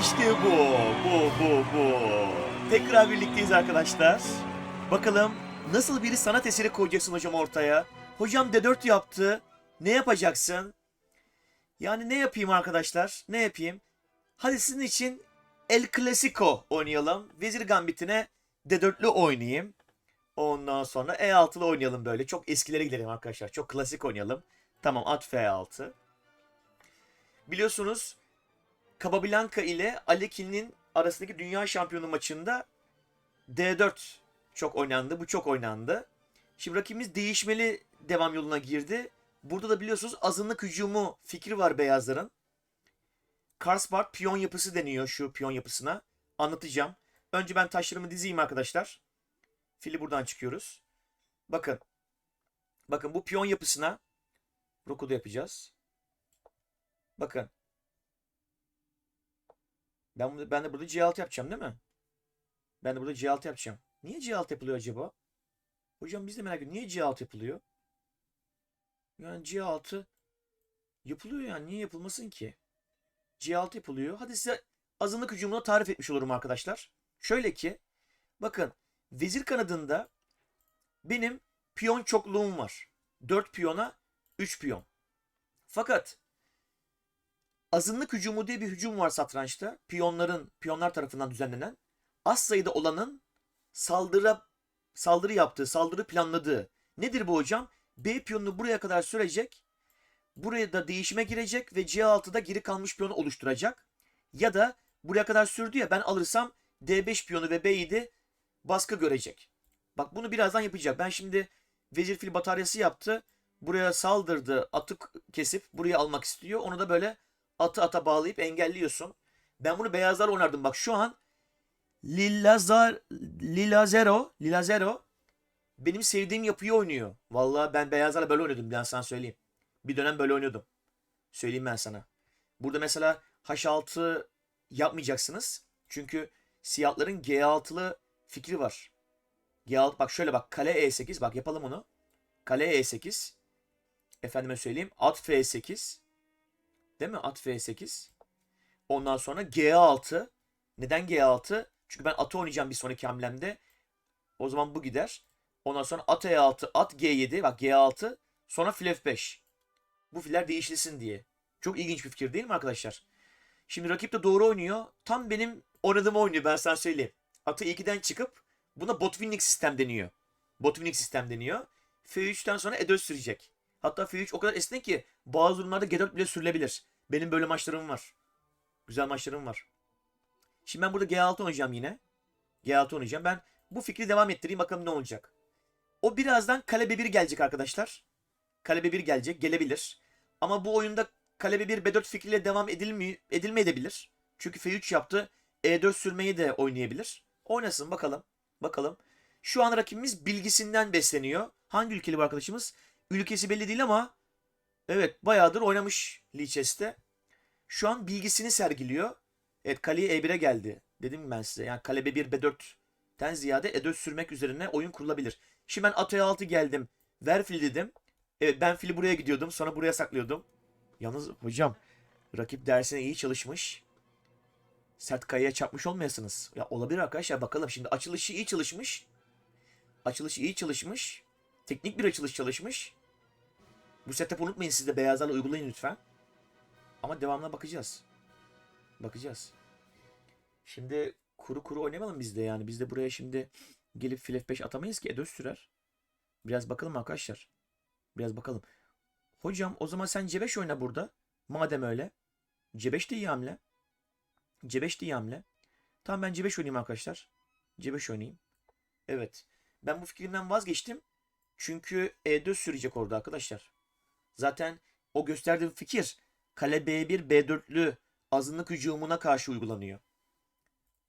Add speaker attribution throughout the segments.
Speaker 1: İşte bu. Bu, bu, bu. Tekrar birlikteyiz arkadaşlar. Bakalım nasıl bir sanat eseri koyacaksın hocam ortaya? Hocam D4 yaptı. Ne yapacaksın? Yani ne yapayım arkadaşlar? Ne yapayım? Hadi sizin için El Clasico oynayalım. Vezir Gambit'ine D4'lü oynayayım. Ondan sonra E6'lı oynayalım böyle. Çok eskilere gidelim arkadaşlar. Çok klasik oynayalım. Tamam at F6. Biliyorsunuz Capablanca ile Alekin'in arasındaki dünya şampiyonu maçında D4 çok oynandı. Bu çok oynandı. Şimdi rakibimiz değişmeli devam yoluna girdi. Burada da biliyorsunuz azınlık hücumu fikri var beyazların. Karlsbad piyon yapısı deniyor şu piyon yapısına. Anlatacağım. Önce ben taşlarımı dizeyim arkadaşlar. Fili buradan çıkıyoruz. Bakın. Bakın bu piyon yapısına Roku'da yapacağız. Bakın. Ben, ben de burada C6 yapacağım değil mi? Ben de burada C6 yapacağım. Niye C6 yapılıyor acaba? Hocam biz de merak ediyoruz. Niye C6 yapılıyor? Yani C6 yapılıyor yani. Niye yapılmasın ki? C6 yapılıyor. Hadi size azınlık hücumunu tarif etmiş olurum arkadaşlar. Şöyle ki bakın vezir kanadında benim piyon çokluğum var. 4 piyona 3 piyon. Fakat azınlık hücumu diye bir hücum var satrançta. Piyonların piyonlar tarafından düzenlenen az sayıda olanın saldırı saldırı yaptığı, saldırı planladığı. Nedir bu hocam? B piyonunu buraya kadar sürecek. Buraya da değişime girecek ve C6'da geri kalmış piyonu oluşturacak. Ya da buraya kadar sürdü ya ben alırsam D5 piyonu ve B7 baskı görecek. Bak bunu birazdan yapacak. Ben şimdi vezir fil bataryası yaptı. Buraya saldırdı. Atı kesip buraya almak istiyor. Onu da böyle atı ata bağlayıp engelliyorsun. Ben bunu beyazlar oynardım. Bak şu an Lilazar Lilazero Lilazero benim sevdiğim yapıyı oynuyor. Vallahi ben beyazlarla böyle oynadım ben sana söyleyeyim. Bir dönem böyle oynuyordum. Söyleyeyim ben sana. Burada mesela H6 yapmayacaksınız. Çünkü siyahların G6'lı fikri var. G6 bak şöyle bak kale E8 bak yapalım onu. Kale E8. Efendime söyleyeyim at F8. Değil mi? At F8. Ondan sonra G6. Neden G6? Çünkü ben atı oynayacağım bir sonraki hamlemde. O zaman bu gider. Ondan sonra at E6, at G7. Bak G6. Sonra fil F5. Bu filler değişilsin diye. Çok ilginç bir fikir değil mi arkadaşlar? Şimdi rakip de doğru oynuyor. Tam benim oynadığımı oynuyor ben sana söyleyeyim. Atı 2'den çıkıp buna Botvinnik sistem deniyor. Botvinnik sistem deniyor. F3'ten sonra E4 sürecek. Hatta F3 o kadar esnek ki bazı durumlarda G4 bile sürülebilir. Benim böyle maçlarım var. Güzel maçlarım var. Şimdi ben burada G6 oynayacağım yine. G6 oynayacağım. Ben bu fikri devam ettireyim bakalım ne olacak. O birazdan kale B1 gelecek arkadaşlar. Kale B1 gelecek. Gelebilir. Ama bu oyunda kale B1 B4 fikriyle devam edilmi edilmeyebilir. Çünkü F3 yaptı. E4 sürmeyi de oynayabilir. Oynasın bakalım. Bakalım. Şu an rakibimiz bilgisinden besleniyor. Hangi ülkeli bu arkadaşımız? Ülkesi belli değil ama evet bayağıdır oynamış Lichess'te. Şu an bilgisini sergiliyor. Evet kaleye E1'e geldi. Dedim ben size. Yani kale B1 B4'ten ziyade E4 sürmek üzerine oyun kurulabilir. Şimdi ben at E6 geldim. Ver fil dedim. Evet ben fili buraya gidiyordum. Sonra buraya saklıyordum. Yalnız hocam rakip dersine iyi çalışmış. Sert kayaya çarpmış olmayasınız. Ya olabilir arkadaşlar bakalım. Şimdi açılışı iyi çalışmış. Açılışı iyi çalışmış. Teknik bir açılış çalışmış. Bu setup unutmayın siz de beyazlarla uygulayın lütfen. Ama devamına bakacağız. Bakacağız. Şimdi kuru kuru oynamayalım biz de yani. Biz de buraya şimdi gelip fil F5 atamayız ki. E4 sürer. Biraz bakalım arkadaşlar. Biraz bakalım. Hocam o zaman sen C5 oyna burada. Madem öyle. C5 de iyi hamle. C5 de iyi hamle. Tamam ben C5 oynayayım arkadaşlar. C5 oynayayım. Evet. Ben bu fikrimden vazgeçtim. Çünkü E4 sürecek orada arkadaşlar. Zaten o gösterdiğim fikir kale B1 B4'lü azınlık hücumuna karşı uygulanıyor.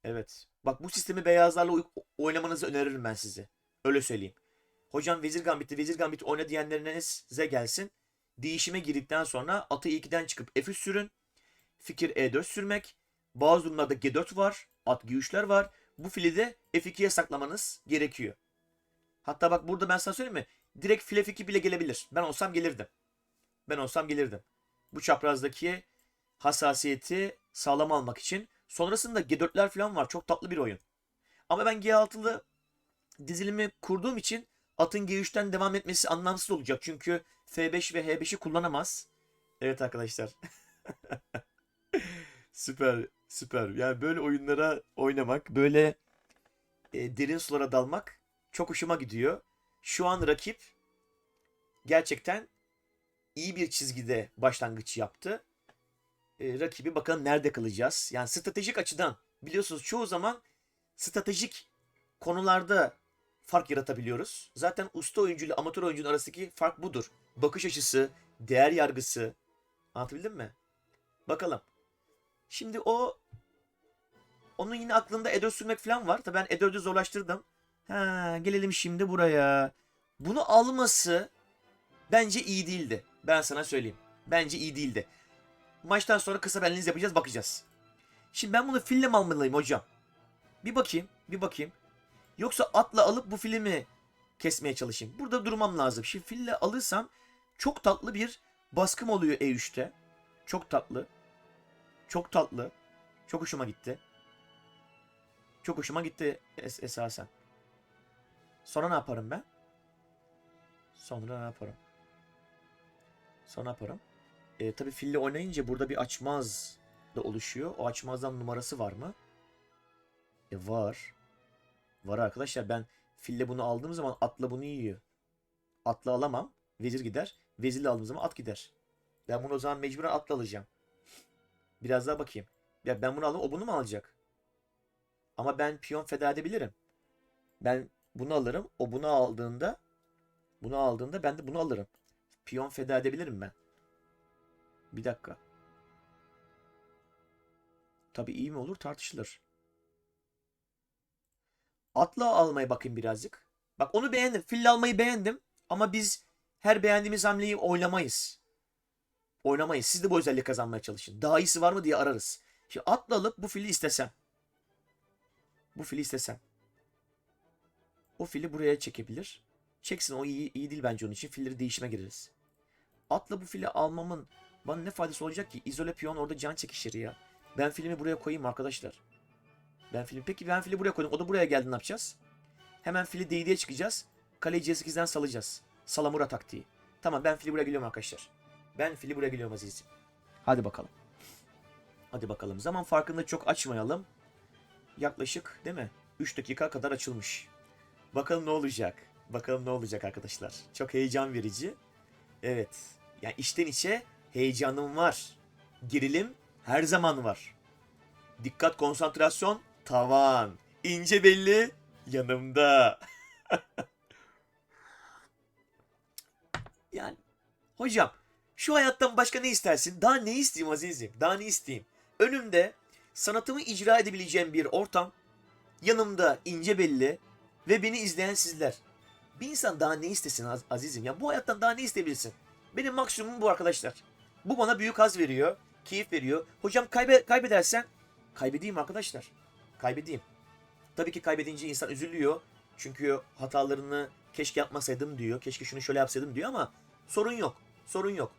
Speaker 1: Evet. Bak bu sistemi beyazlarla oy- oynamanızı öneririm ben size. Öyle söyleyeyim. Hocam Vezir Gambit'i Vezir Gambit oyna diyenlerinize gelsin. Değişime girdikten sonra atı E2'den çıkıp F3 sürün. Fikir E4 sürmek. Bazı durumlarda G4 var. At G3'ler var. Bu fili de F2'ye saklamanız gerekiyor. Hatta bak burada ben sana söyleyeyim mi? Direkt fil F2 bile gelebilir. Ben olsam gelirdim. Ben olsam gelirdim. Bu çaprazdaki hassasiyeti sağlam almak için. Sonrasında G4'ler falan var. Çok tatlı bir oyun. Ama ben G6'lı dizilimi kurduğum için atın G3'ten devam etmesi anlamsız olacak. Çünkü F5 ve H5'i kullanamaz. Evet arkadaşlar. süper, süper. Yani böyle oyunlara oynamak, böyle e, derin sulara dalmak çok hoşuma gidiyor. Şu an rakip gerçekten iyi bir çizgide başlangıç yaptı. E, rakibi bakalım nerede kalacağız? Yani stratejik açıdan biliyorsunuz çoğu zaman stratejik konularda fark yaratabiliyoruz. Zaten usta oyuncu ile amatör oyuncunun arasındaki fark budur. Bakış açısı, değer yargısı. Anlatabildim mi? Bakalım. Şimdi o onun yine aklında E4 sürmek falan var. Tabii ben E4'ü zorlaştırdım. Ha, gelelim şimdi buraya. Bunu alması bence iyi değildi. Ben sana söyleyeyim. Bence iyi değildi. Maçtan sonra kısa analiz yapacağız, bakacağız. Şimdi ben bunu fille mi almalıyım hocam? Bir bakayım, bir bakayım. Yoksa atla alıp bu filmi kesmeye çalışayım. Burada durmam lazım. Şimdi fille alırsam çok tatlı bir baskım oluyor E3'te. Çok tatlı. Çok tatlı. Çok hoşuma gitti. Çok hoşuma gitti es- esasen. Sonra ne yaparım ben? Sonra ne yaparım? Sonra ne yaparım? E, tabii fille oynayınca burada bir açmaz da oluşuyor. O açmazdan numarası var mı? E var. Var arkadaşlar ben fille bunu aldığım zaman atla bunu yiyor. Atla alamam. Vezir gider. Vezirle aldığım zaman at gider. Ben bunu o zaman mecburen atla alacağım. Biraz daha bakayım. Ya ben bunu aldım o bunu mu alacak? Ama ben piyon feda edebilirim. Ben bunu alırım. O bunu aldığında bunu aldığında ben de bunu alırım. Piyon feda edebilirim ben. Bir dakika. Tabii iyi mi olur tartışılır. Atla almaya bakayım birazcık. Bak onu beğendim. Fil almayı beğendim. Ama biz her beğendiğimiz hamleyi oynamayız. Oynamayız. Siz de bu özelliği kazanmaya çalışın. Daha iyisi var mı diye ararız. Şimdi atla alıp bu fili istesem. Bu fili istesem. O fili buraya çekebilir. Çeksin o iyi, iyi değil bence onun için. Filleri değişime gireriz. Atla bu fili almamın bana ne faydası olacak ki? İzole piyon orada can çekişir ya. Ben filmi buraya koyayım arkadaşlar. Ben film peki ben fili buraya koydum. O da buraya geldi ne yapacağız? Hemen fili D7'ye çıkacağız. Kaleyi C8'den salacağız. Salamura taktiği. Tamam ben fili buraya geliyorum arkadaşlar. Ben fili buraya geliyorum azizim. Hadi bakalım. Hadi bakalım. Zaman farkını çok açmayalım. Yaklaşık değil mi? 3 dakika kadar açılmış. Bakalım ne olacak. Bakalım ne olacak arkadaşlar. Çok heyecan verici. Evet. Yani içten içe heyecanım var. Gerilim her zaman var. Dikkat konsantrasyon tavan. İnce belli yanımda. yani hocam şu hayattan başka ne istersin? Daha ne isteyeyim azizim? Daha ne isteyeyim? Önümde sanatımı icra edebileceğim bir ortam. Yanımda ince belli ve beni izleyen sizler. Bir insan daha ne istesin az- azizim? Ya bu hayattan daha ne isteyebilirsin? Benim maksimumum bu arkadaşlar. Bu bana büyük haz veriyor, keyif veriyor. Hocam kaybe kaybedersen kaybedeyim arkadaşlar. Kaybedeyim. Tabii ki kaybedince insan üzülüyor. Çünkü hatalarını keşke yapmasaydım diyor. Keşke şunu şöyle yapsaydım diyor ama sorun yok. Sorun yok.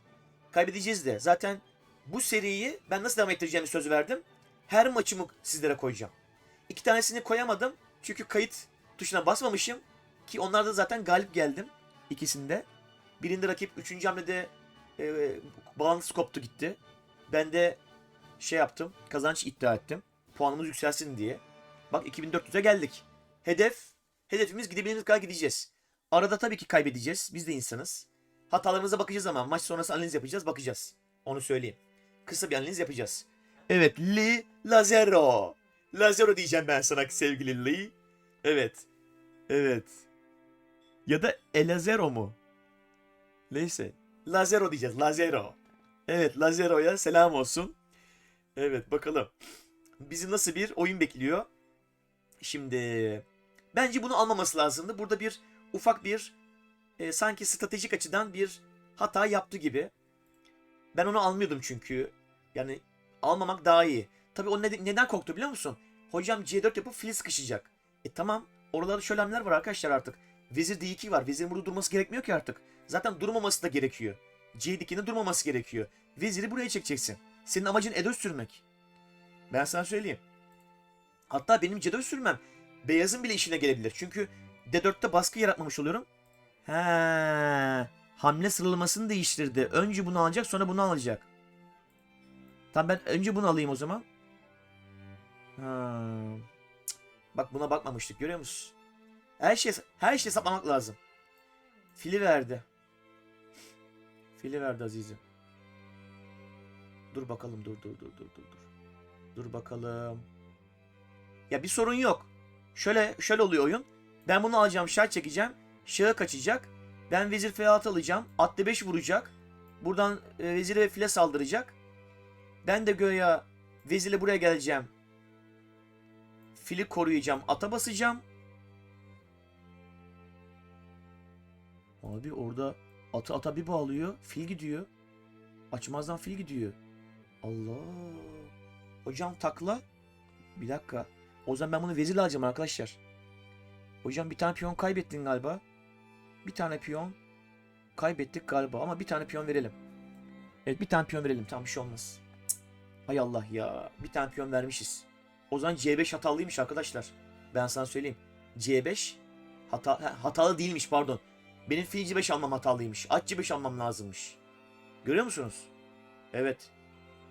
Speaker 1: Kaybedeceğiz de. Zaten bu seriyi ben nasıl devam ettireceğimi söz verdim. Her maçımı sizlere koyacağım. İki tanesini koyamadım. Çünkü kayıt tuşuna basmamışım. Ki onlarda zaten galip geldim. ikisinde. Birinde rakip 3. hamlede e, bağlantısı koptu gitti. Ben de şey yaptım. Kazanç iddia ettim. Puanımız yükselsin diye. Bak 2400'e geldik. Hedef, hedefimiz gidebildiğimiz kadar gideceğiz. Arada tabii ki kaybedeceğiz. Biz de insanız. Hatalarımıza bakacağız ama maç sonrası analiz yapacağız, bakacağız. Onu söyleyeyim. Kısa bir analiz yapacağız. Evet, Li Lazero. Lazero diyeceğim ben sana sevgili Li. Evet. Evet. Ya da Elazero mu? Neyse. Lazero diyeceğiz. Lazero. Evet Lazero'ya selam olsun. Evet bakalım. Bizi nasıl bir oyun bekliyor? Şimdi bence bunu almaması lazımdı. Burada bir ufak bir e, sanki stratejik açıdan bir hata yaptı gibi. Ben onu almıyordum çünkü. Yani almamak daha iyi. Tabii o neden, neden korktu biliyor musun? Hocam C4 yapıp fil sıkışacak. E tamam. Oralarda şöyle hamleler var arkadaşlar artık. Vezir D2 var. Vezirin burada durması gerekmiyor ki artık. Zaten durmaması da gerekiyor. C2'nin durmaması gerekiyor. Veziri buraya çekeceksin. Senin amacın E4 sürmek. Ben sana söyleyeyim. Hatta benim C4 sürmem beyazın bile işine gelebilir. Çünkü D4'te baskı yaratmamış oluyorum. He, hamle sıralamasını değiştirdi. Önce bunu alacak sonra bunu alacak. Tamam ben önce bunu alayım o zaman. Ha. Bak buna bakmamıştık görüyor musun? Her şey her şey hesaplamak lazım. Fili verdi. Fili verdi Aziz'im. Dur bakalım dur dur dur dur dur dur. Dur bakalım. Ya bir sorun yok. Şöyle şöyle oluyor oyun. Ben bunu alacağım, şart çekeceğim. Şahı kaçacak. Ben vezir F6 alacağım. At D5 vuracak. Buradan e, vezire ve file saldıracak. Ben de göya vezirle buraya geleceğim. Fili koruyacağım. Ata basacağım. Abi orada atı ata bir bağlıyor. Fil gidiyor. Açmazdan fil gidiyor. Allah. Hocam takla. Bir dakika. O zaman ben bunu vezirle alacağım arkadaşlar. Hocam bir tane piyon kaybettin galiba. Bir tane piyon kaybettik galiba ama bir tane piyon verelim. Evet bir tane piyon verelim. Tamam bir şey olmaz. Hay Allah ya. Bir tane piyon vermişiz. O zaman C5 hatalıymış arkadaşlar. Ben sana söyleyeyim. C5 hata, ha, hatalı değilmiş pardon. Benim fil C5 almam hatalıymış. At C5 almam lazımmış. Görüyor musunuz? Evet.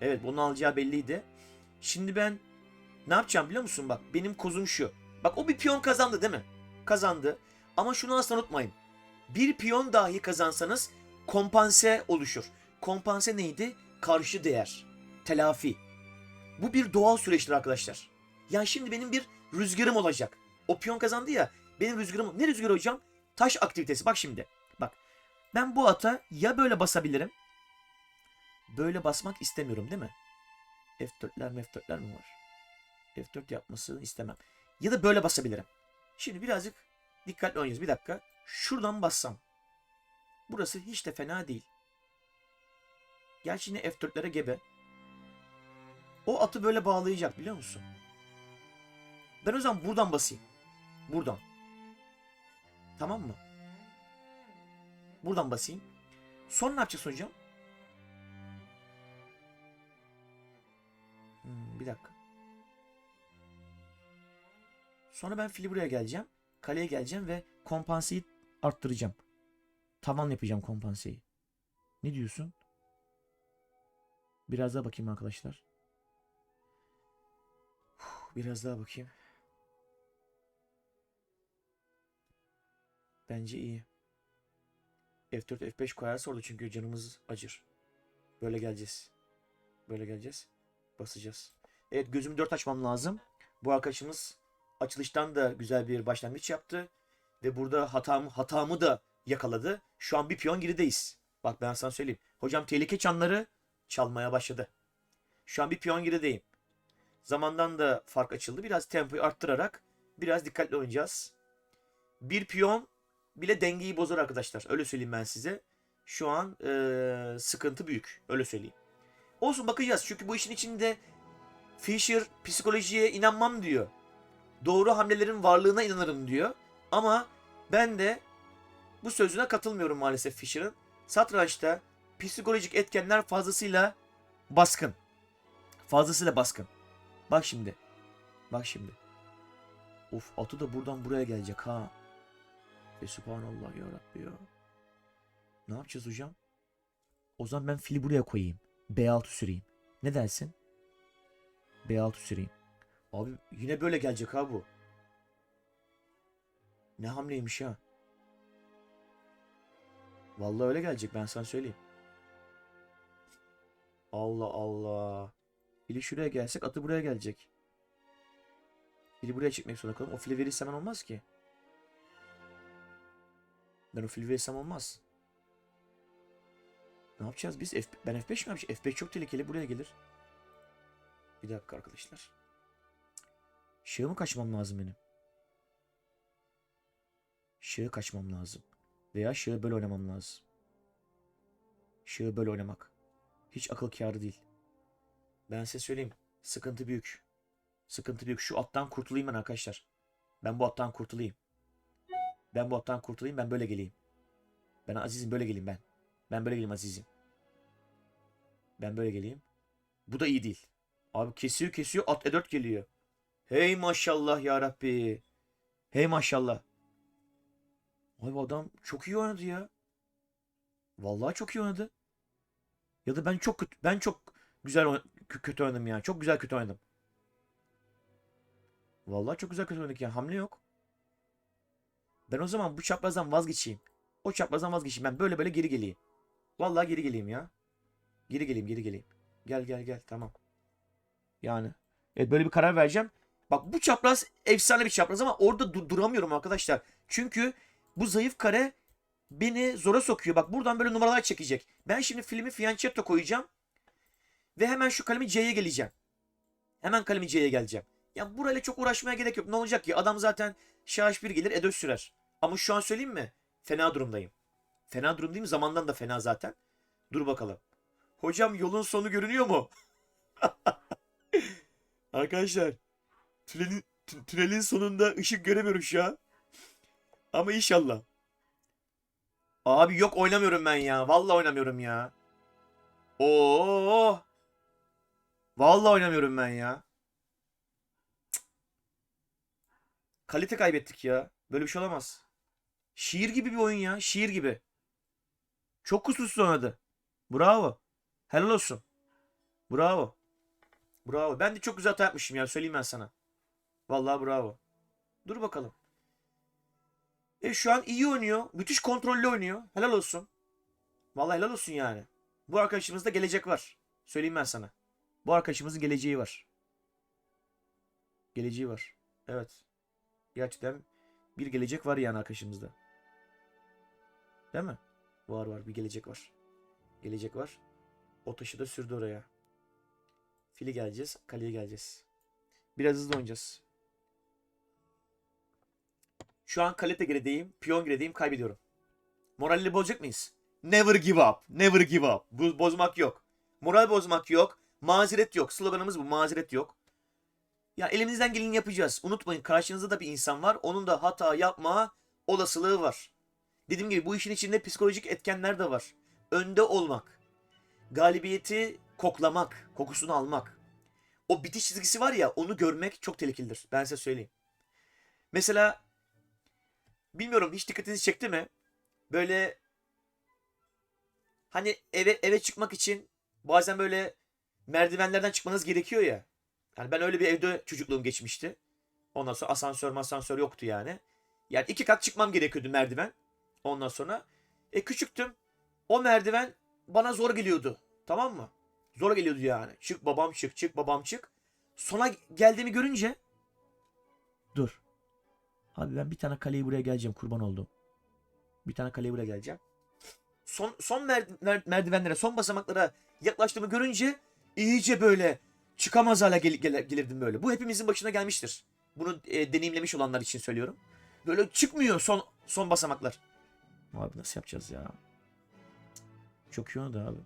Speaker 1: Evet bunun alacağı belliydi. Şimdi ben ne yapacağım biliyor musun bak benim kozum şu. Bak o bir piyon kazandı değil mi? Kazandı. Ama şunu asla unutmayın. Bir piyon dahi kazansanız kompanse oluşur. Kompanse neydi? Karşı değer. Telafi. Bu bir doğal süreçtir arkadaşlar. Yani şimdi benim bir rüzgarım olacak. O piyon kazandı ya. Benim rüzgarım. Ne rüzgarı hocam? Taş aktivitesi. Bak şimdi. Bak. Ben bu ata ya böyle basabilirim. Böyle basmak istemiyorum değil mi? F4'ler F4'ler mi var? F4 yapmasını istemem. Ya da böyle basabilirim. Şimdi birazcık dikkatli oynayacağız. Bir dakika. Şuradan bassam. Burası hiç de fena değil. Gerçi yine F4'lere gebe. O atı böyle bağlayacak biliyor musun? Ben o zaman buradan basayım. Buradan. Tamam mı? Buradan basayım. Sonra ne yapacağız hocam? Hmm, bir dakika. Sonra ben fili buraya geleceğim. Kaleye geleceğim ve kompanseyi arttıracağım. Tavan yapacağım kompanseyi. Ne diyorsun? Biraz daha bakayım arkadaşlar. Biraz daha bakayım. Bence iyi. F4 F5 koyarsa orada çünkü canımız acır. Böyle geleceğiz. Böyle geleceğiz. Basacağız. Evet gözümü dört açmam lazım. Bu arkadaşımız açılıştan da güzel bir başlangıç yaptı. Ve burada hatamı, hatamı da yakaladı. Şu an bir piyon gerideyiz. Bak ben sana söyleyeyim. Hocam tehlike çanları çalmaya başladı. Şu an bir piyon gerideyim. Zamandan da fark açıldı. Biraz tempoyu arttırarak biraz dikkatli oynayacağız. Bir piyon bile dengeyi bozar arkadaşlar. Öyle söyleyeyim ben size. Şu an eee, sıkıntı büyük. Öyle söyleyeyim. Olsun bakacağız. Çünkü bu işin içinde Fisher psikolojiye inanmam diyor. Doğru hamlelerin varlığına inanırım diyor. Ama ben de bu sözüne katılmıyorum maalesef Fisher'ın. Satrançta psikolojik etkenler fazlasıyla baskın. Fazlasıyla baskın. Bak şimdi. Bak şimdi. Of atı da buradan buraya gelecek ha. Ve subhanallah ya Rabbi ya. Ne yapacağız hocam? O zaman ben fili buraya koyayım. B6 süreyim. Ne dersin? B6 süreyim. Abi yine böyle gelecek ha bu. Ne hamleymiş ha. Vallahi öyle gelecek ben sana söyleyeyim. Allah Allah. Fili şuraya gelsek atı buraya gelecek. Fili buraya çekmek zorunda kalın. O fili verirsem hemen olmaz ki. Ben o fili verirsem olmaz. Ne yapacağız biz? F ben F5 mi yapacağım? F5 çok tehlikeli. Buraya gelir. Bir dakika arkadaşlar. Şığı mı kaçmam lazım benim? Şığı kaçmam lazım. Veya şığı böyle oynamam lazım. Şığı böyle oynamak. Hiç akıl kârı değil. Ben size söyleyeyim. Sıkıntı büyük. Sıkıntı büyük. Şu attan kurtulayım ben arkadaşlar. Ben bu attan kurtulayım. Ben bu attan kurtulayım. Ben böyle geleyim. Ben Aziz'im böyle geleyim ben. Ben böyle geleyim Aziz'im. Ben böyle geleyim. Bu da iyi değil. Abi kesiyor kesiyor at E4 geliyor. Hey maşallah ya Rabbi. Hey maşallah. Abi adam çok iyi oynadı ya. Vallahi çok iyi oynadı. Ya da ben çok kötü, ben çok güzel kötü oynadım ya. Çok güzel kötü oynadım. Vallahi çok güzel kötü oynadık ya. Hamle yok. Ben o zaman bu çaprazdan vazgeçeyim. O çaprazdan vazgeçeyim. Ben böyle böyle geri geleyim. Vallahi geri geleyim ya. Geri geleyim, geri geleyim. Gel gel gel tamam. Yani evet böyle bir karar vereceğim. Bak bu çapraz efsane bir çapraz ama orada du- duramıyorum arkadaşlar. Çünkü bu zayıf kare beni zora sokuyor. Bak buradan böyle numaralar çekecek. Ben şimdi filmi fianchetto koyacağım. Ve hemen şu kalemi C'ye geleceğim. Hemen kalemi C'ye geleceğim. Ya burayla çok uğraşmaya gerek yok. Ne olacak ki? Adam zaten şah 1 gelir E4 sürer. Ama şu an söyleyeyim mi? Fena durumdayım. Fena durumdayım. Zamandan da fena zaten. Dur bakalım. Hocam yolun sonu görünüyor mu? Arkadaşlar tünelin, tü- tünelin sonunda ışık göremiyorum şu an. Ama inşallah. Abi yok oynamıyorum ben ya. Vallahi oynamıyorum ya. Oo. Vallahi oynamıyorum ben ya. Cık. Kalite kaybettik ya. Böyle bir şey olamaz. Şiir gibi bir oyun ya. Şiir gibi. Çok kusursuz oynadı. Bravo. Helal olsun. Bravo. Bravo. Ben de çok güzel hata yapmışım ya. Söyleyeyim ben sana. Vallahi bravo. Dur bakalım. E şu an iyi oynuyor. Müthiş kontrollü oynuyor. Helal olsun. Vallahi helal olsun yani. Bu arkadaşımızda gelecek var. Söyleyeyim ben sana. Bu arkadaşımızın geleceği var. Geleceği var. Evet. Gerçekten bir gelecek var yani arkadaşımızda. Değil mi? Var var bir gelecek var. Gelecek var. O taşı da sürdü oraya. Fili geleceğiz. Kaleye geleceğiz. Biraz hızlı oynayacağız. Şu an kalete gerideyim. Piyon gerideyim. Kaybediyorum. Moralini bozacak mıyız? Never give up. Never give up. Bu bozmak yok. Moral bozmak yok. Mazeret yok. Sloganımız bu. Mazeret yok. Ya elimizden geleni yapacağız. Unutmayın karşınızda da bir insan var. Onun da hata yapma olasılığı var. Dediğim gibi bu işin içinde psikolojik etkenler de var. Önde olmak. Galibiyeti koklamak. Kokusunu almak. O bitiş çizgisi var ya onu görmek çok tehlikelidir. Ben size söyleyeyim. Mesela bilmiyorum hiç dikkatinizi çekti mi? Böyle hani eve eve çıkmak için bazen böyle merdivenlerden çıkmanız gerekiyor ya. Yani ben öyle bir evde çocukluğum geçmişti. Ondan sonra asansör masansör yoktu yani. Yani iki kat çıkmam gerekiyordu merdiven. Ondan sonra e küçüktüm. O merdiven bana zor geliyordu. Tamam mı? Zor geliyordu yani. Çık babam çık, çık babam çık. Sona geldiğimi görünce dur. Abi ben bir tane kaleye buraya geleceğim kurban oldum. Bir tane kaleye buraya geleceğim. Son son mer- mer- merdivenlere, son basamaklara yaklaştığımı görünce iyice böyle çıkamaz hale gel- gel- gelirdim böyle. Bu hepimizin başına gelmiştir. Bunu e, deneyimlemiş olanlar için söylüyorum. Böyle çıkmıyor son son basamaklar. Abi nasıl yapacağız ya? Çok iyi oynadı abi.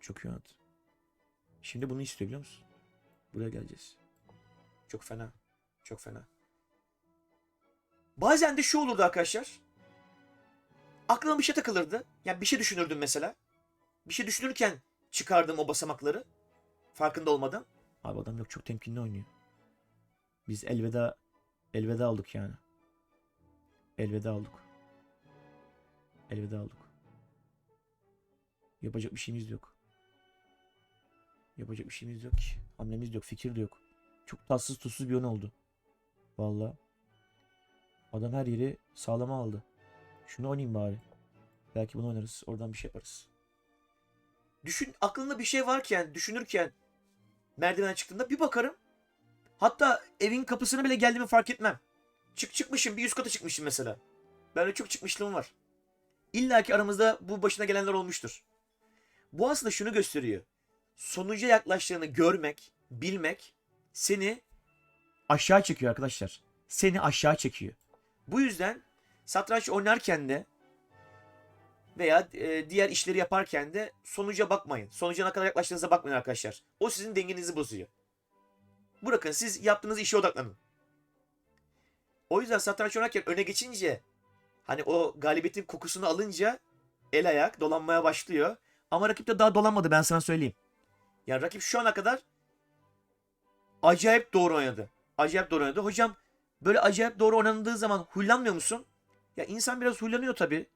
Speaker 1: Çok iyi oynadı. Şimdi bunu istiyor biliyor musun? Buraya geleceğiz. Çok fena. Çok fena. Bazen de şu olurdu arkadaşlar. Aklıma bir şey takılırdı. Yani bir şey düşünürdüm mesela. Bir şey düşünürken çıkardım o basamakları. Farkında olmadan. Abi adam yok çok temkinli oynuyor. Biz elveda elveda aldık yani. Elveda aldık. Elveda aldık. Yapacak bir şeyimiz yok. Yapacak bir şeyimiz yok ki. Hamlemiz yok. Fikir de yok. Çok tatsız tuzsuz bir oyun oldu. Vallahi. Adam her yeri sağlama aldı. Şunu oynayayım bari. Belki bunu oynarız. Oradan bir şey yaparız. Düşün, aklında bir şey varken, düşünürken merdiven çıktığında bir bakarım. Hatta evin kapısına bile geldiğimi fark etmem. Çık çıkmışım, bir üst kata çıkmışım mesela. Böyle çok çıkmışlığım var. İlla ki aramızda bu başına gelenler olmuştur. Bu aslında şunu gösteriyor. Sonuca yaklaştığını görmek, bilmek seni aşağı çekiyor arkadaşlar. Seni aşağı çekiyor. Bu yüzden satranç oynarken de veya e, diğer işleri yaparken de sonuca bakmayın. Sonuca ne kadar yaklaştığınıza bakmayın arkadaşlar. O sizin dengenizi bozuyor. Bırakın siz yaptığınız işe odaklanın. O yüzden satranç oynarken öne geçince hani o galibiyetin kokusunu alınca el ayak dolanmaya başlıyor. Ama rakip de daha dolanmadı ben sana söyleyeyim. Yani rakip şu ana kadar acayip doğru oynadı. Acayip doğru oynadı. Hocam böyle acayip doğru oynandığı zaman huylanmıyor musun? Ya insan biraz huylanıyor tabii.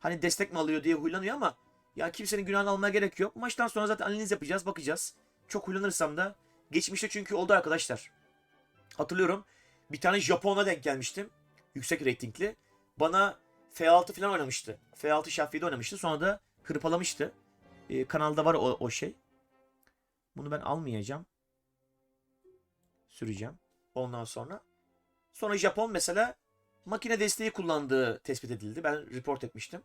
Speaker 1: Hani destek mi alıyor diye huylanıyor ama ya kimsenin günahını almaya gerek yok. Maçtan sonra zaten analiz yapacağız, bakacağız. Çok huylanırsam da geçmişte çünkü oldu arkadaşlar. Hatırlıyorum. Bir tane Japon'a denk gelmiştim. Yüksek reytingli. Bana F6 falan oynamıştı. F6 Şafi'de oynamıştı. Sonra da hırpalamıştı. Ee, kanalda var o, o şey. Bunu ben almayacağım. Süreceğim. Ondan sonra. Sonra Japon mesela makine desteği kullandığı tespit edildi. Ben report etmiştim.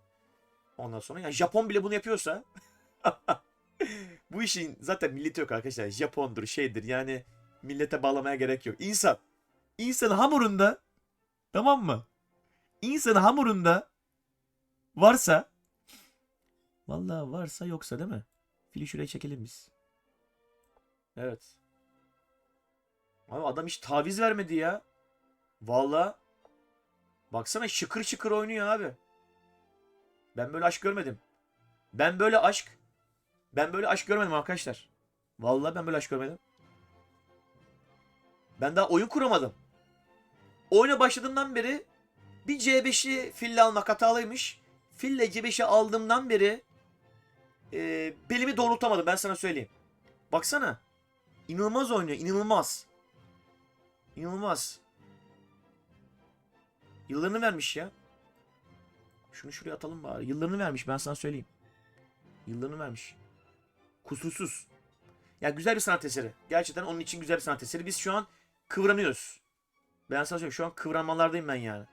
Speaker 1: Ondan sonra. Yani Japon bile bunu yapıyorsa bu işin zaten milleti yok arkadaşlar. Japondur şeydir yani millete bağlamaya gerek yok. İnsan. İnsanın hamurunda tamam mı? İnsanın hamurunda varsa vallahi varsa yoksa değil mi? Fili şuraya çekelim biz. Evet. Abi adam hiç taviz vermedi ya. Vallahi. Baksana şıkır şıkır oynuyor abi. Ben böyle aşk görmedim. Ben böyle aşk ben böyle aşk görmedim arkadaşlar. Vallahi ben böyle aşk görmedim. Ben daha oyun kuramadım. Oyuna başladığımdan beri bir C5'i fille almak hatalıymış. Fille C5'i aldığımdan beri e, belimi doğrultamadım ben sana söyleyeyim. Baksana. İnanılmaz oynuyor. inanılmaz. İnanılmaz. Yıllarını vermiş ya. Şunu şuraya atalım bari. Yıllarını vermiş ben sana söyleyeyim. Yıllarını vermiş. Kusursuz. Ya güzel bir sanat eseri. Gerçekten onun için güzel bir sanat eseri. Biz şu an kıvranıyoruz. Ben sana söyleyeyim şu an kıvranmalardayım ben yani.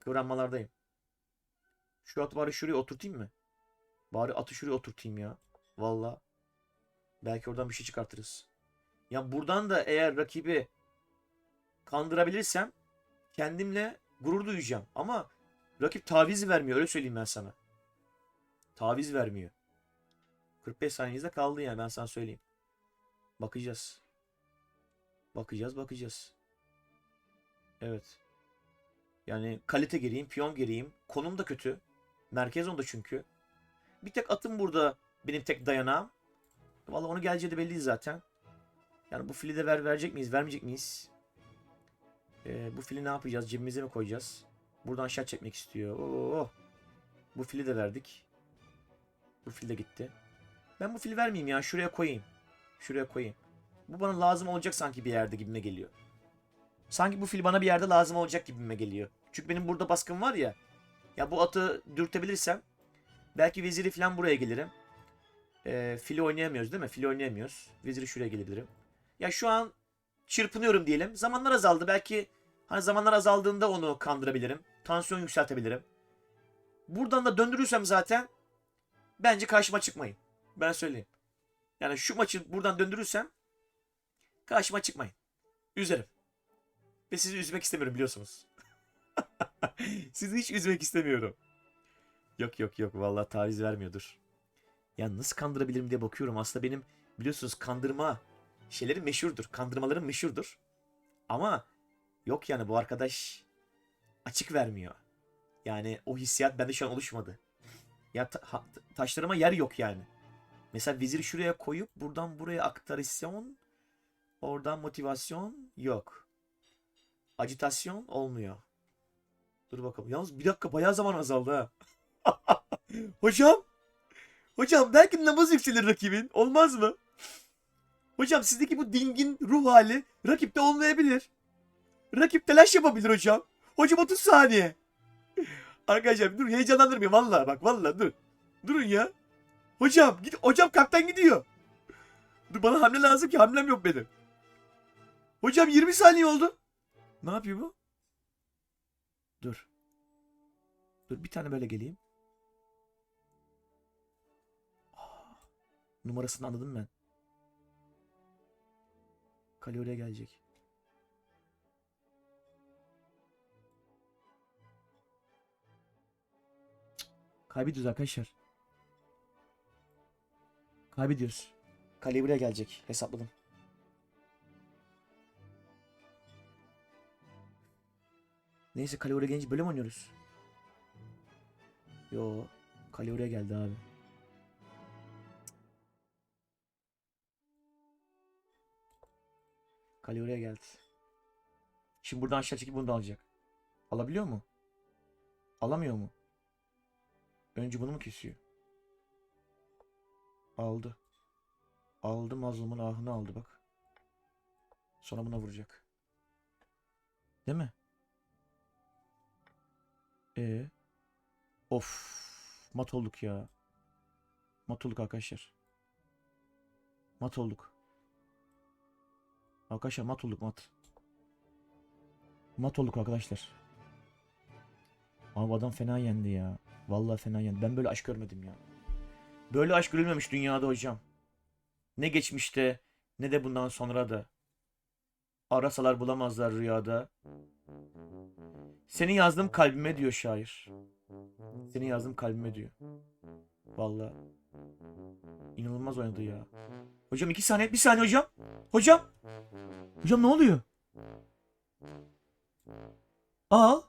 Speaker 1: Kıvranmalardayım. Şu atı bari şuraya oturtayım mı? Bari atı şuraya oturtayım ya. Valla. Belki oradan bir şey çıkartırız. Ya buradan da eğer rakibi kandırabilirsem kendimle gurur duyacağım. Ama rakip taviz vermiyor. Öyle söyleyeyim ben sana. Taviz vermiyor. 45 saniyede kaldı yani ben sana söyleyeyim. Bakacağız. Bakacağız bakacağız. Evet. Yani kalite gireyim, piyon gireyim. Konum da kötü. Merkez onda çünkü. Bir tek atım burada benim tek dayanağım. Vallahi onu geleceği de belli zaten. Yani bu fili de ver, verecek miyiz, vermeyecek miyiz? Ee, bu fili ne yapacağız? Cebimize mi koyacağız? Buradan aşağı çekmek istiyor. Oo. Bu fili de verdik. Bu fil de gitti. Ben bu fili vermeyeyim ya. Şuraya koyayım. Şuraya koyayım. Bu bana lazım olacak sanki bir yerde gibime geliyor. Sanki bu fil bana bir yerde lazım olacak gibime geliyor. Çünkü benim burada baskım var ya. Ya bu atı dürtebilirsem belki veziri falan buraya gelirim. Ee, fili oynayamıyoruz değil mi? Fili oynayamıyoruz. Veziri şuraya gelebilirim. Ya şu an çırpınıyorum diyelim. Zamanlar azaldı. Belki hani zamanlar azaldığında onu kandırabilirim. Tansiyon yükseltebilirim. Buradan da döndürürsem zaten bence karşıma çıkmayın. Ben söyleyeyim. Yani şu maçı buradan döndürürsem karşıma çıkmayın. Üzerim. Ve sizi üzmek istemiyorum biliyorsunuz. sizi hiç üzmek istemiyorum. Yok yok yok vallahi taviz vermiyordur. Ya nasıl kandırabilirim diye bakıyorum. Aslında benim biliyorsunuz kandırma şeyleri meşhurdur. Kandırmalarım meşhurdur. Ama yok yani bu arkadaş açık vermiyor. Yani o hissiyat bende şu an oluşmadı. Ya ta- ha- taşlarıma yer yok yani. Mesela veziri şuraya koyup buradan buraya aktarasyon, oradan motivasyon yok. Acitasyon olmuyor. Dur bakalım. Yalnız bir dakika bayağı zaman azaldı ha. Hocam. Hocam belki namaz yükselir rakibin. Olmaz mı? Hocam sizdeki bu dingin ruh hali rakipte olmayabilir. Rakip telaş yapabilir hocam. Hocam 30 saniye. Arkadaşlar dur heyecanlandırmayın valla bak valla dur. Durun ya. Hocam git hocam kaptan gidiyor. Dur bana hamle lazım ki hamlem yok benim. Hocam 20 saniye oldu. Ne yapıyor bu? Dur. Dur bir tane böyle geleyim. Aa, numarasını anladım ben. Kale oraya gelecek. Cık, Kaybediyoruz arkadaşlar. Kaybediyoruz. Kale buraya gelecek. Hesapladım. Neyse kale oraya gelince böyle oynuyoruz? Yo. Kale geldi abi. Kale geldi. Şimdi buradan aşağı çekip bunu da alacak. Alabiliyor mu? Alamıyor mu? Önce bunu mu kesiyor? Aldı. Aldı mazlumun ahını aldı bak. Sonra buna vuracak. Değil mi? Ee, of, mat olduk ya. Mat olduk arkadaşlar. Mat olduk. Arkadaşlar mat olduk mat. Mat olduk arkadaşlar. Abi adam fena yendi ya. Vallahi fena yendi. Ben böyle aşk görmedim ya. Böyle aşk görülmemiş dünyada hocam. Ne geçmişte ne de bundan sonra da. Arasalar bulamazlar rüyada. Seni yazdım kalbime diyor şair. Seni yazdım kalbime diyor. Vallahi. İnanılmaz oynadı ya. Hocam iki saniye, bir saniye hocam. Hocam. Hocam ne oluyor? Aa.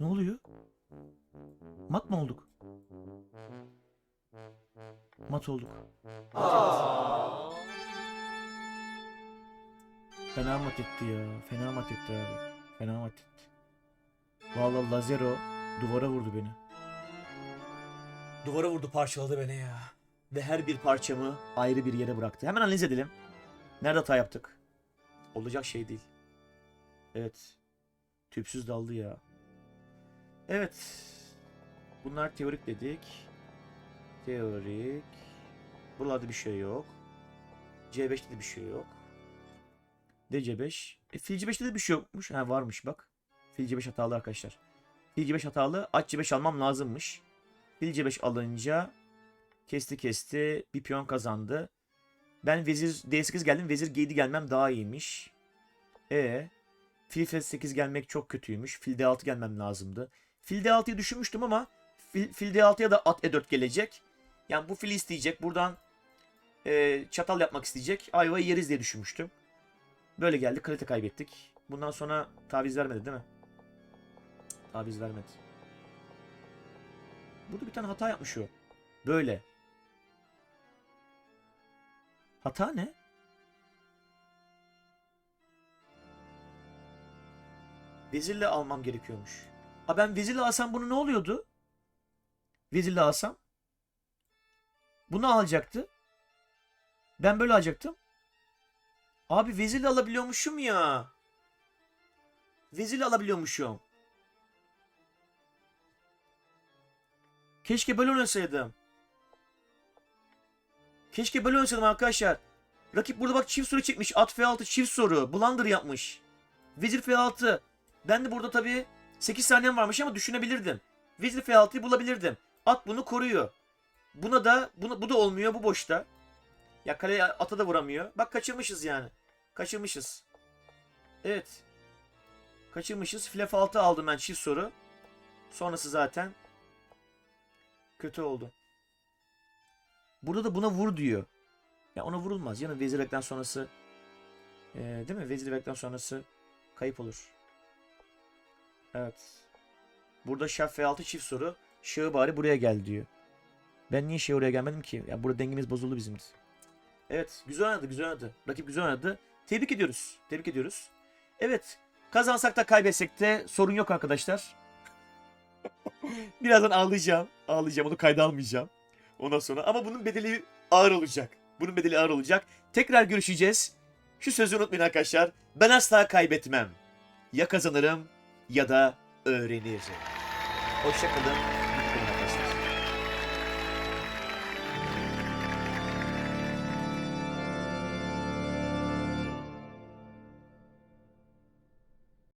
Speaker 1: Ne oluyor? Mat mı olduk? Mat olduk. Fena mat etti ya. Fena mat etti abi. Fena mat etti. Vallahi Lazero duvara vurdu beni. Duvara vurdu parçaladı beni ya. Ve her bir parçamı ayrı bir yere bıraktı. Hemen analiz edelim. Nerede hata yaptık? Olacak şey değil. Evet. Tüpsüz daldı ya. Evet. Bunlar teorik dedik. Teorik. Buralarda bir şey yok. C5'te de bir şey yok. DC5. E, fil C5'te de bir şey yokmuş. Ha varmış bak. Fil C5 hatalı arkadaşlar. Fil C5 hatalı. At C5 almam lazımmış. Fil C5 alınca kesti kesti. Bir piyon kazandı. Ben vezir D8 geldim. Vezir G7 gelmem daha iyiymiş. E Fil F8 gelmek çok kötüymüş. Fil D6 gelmem lazımdı. Fil D6'yı düşünmüştüm ama fil, fil D6'ya da at E4 gelecek. Yani bu fili isteyecek. Buradan e, çatal yapmak isteyecek. Ayvayı yeriz diye düşünmüştüm. Böyle geldi. Kalite kaybettik. Bundan sonra taviz vermedi değil mi? Taviz vermedi. Burada bir tane hata yapmış o. Böyle. Hata ne? Vezirle almam gerekiyormuş. Ha ben vezirle alsam bunu ne oluyordu? Vezirle alsam. Bunu alacaktı. Ben böyle alacaktım. Abi vezirle alabiliyormuşum ya. Vezirle alabiliyormuşum. Keşke böyle oynasaydım. Keşke böyle oynasaydım arkadaşlar. Rakip burada bak çift soru çekmiş. At F6 çift soru. Blunder yapmış. Vezir F6. Ben de burada tabii 8 saniyem varmış ama düşünebilirdim. Vezir F6'yı bulabilirdim. At bunu koruyor. Buna da bunu, bu da olmuyor. Bu boşta. Ya kaleye ata da vuramıyor. Bak kaçırmışız yani. Kaçırmışız. Evet. Kaçırmışız. Fil F6 aldım ben çift soru. Sonrası zaten kötü oldu. Burada da buna vur diyor. Ya ona vurulmaz. Yani vezir ekten sonrası ee, değil mi? Vezir ekten sonrası kayıp olur. Evet. Burada şah F6 çift soru. Şahı bari buraya gel diyor. Ben niye şah oraya gelmedim ki? Ya burada dengemiz bozuldu bizim. Evet. Güzel oynadı. Güzel oynadı. Rakip güzel oynadı. Tebrik ediyoruz. Tebrik ediyoruz. Evet. Kazansak da kaybetsek de sorun yok arkadaşlar. Birazdan ağlayacağım. Ağlayacağım. Onu kayda almayacağım. Ondan sonra. Ama bunun bedeli ağır olacak. Bunun bedeli ağır olacak. Tekrar görüşeceğiz. Şu sözü unutmayın arkadaşlar. Ben asla kaybetmem. Ya kazanırım ya da öğrenirim. Hoşçakalın.